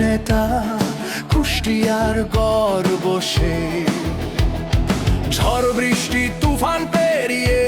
নেতা কুষ্টিয়ার গর্ব সে। ঝড় বৃষ্টি তুফান পেরিয়ে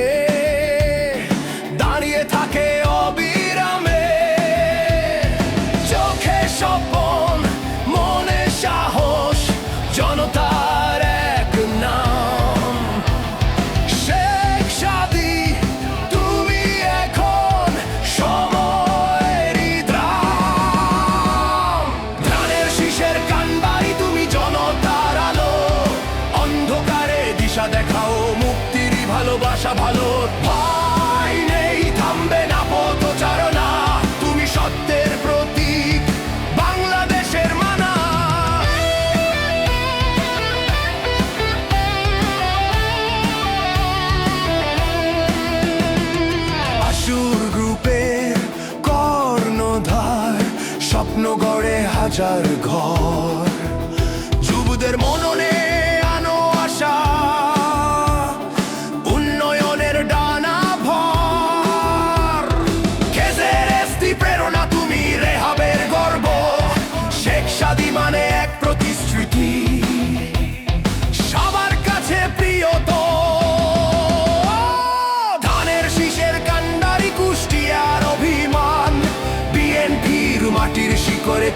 অন্ধকারে দেখাও মুক্তিরই ভালোবাসা ভালো। ভয় নেই, থামবে না পথচারণা। তুমি সত্যের প্রতীক, বাংলাদেশের মানা। আসুর গ্রুপের কর্ণধার স্বপ্ন গড়ে হাজার ঘর। যুবদের মননে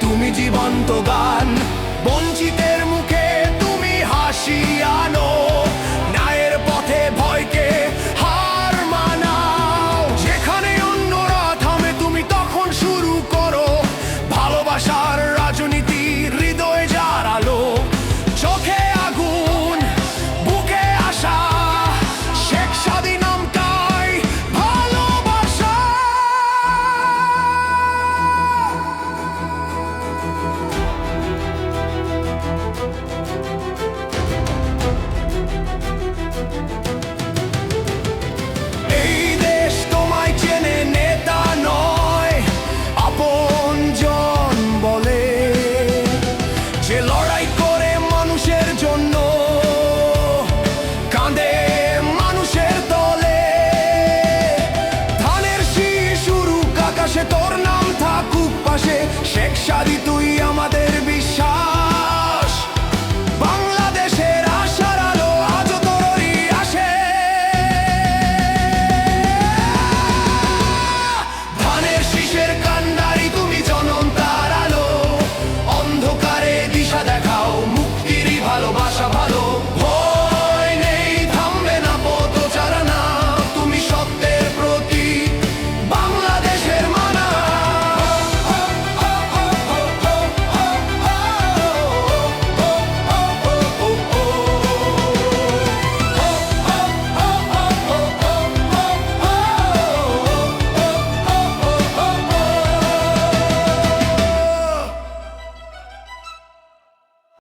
তুমি জীবন্ত গান বঞ্চিতের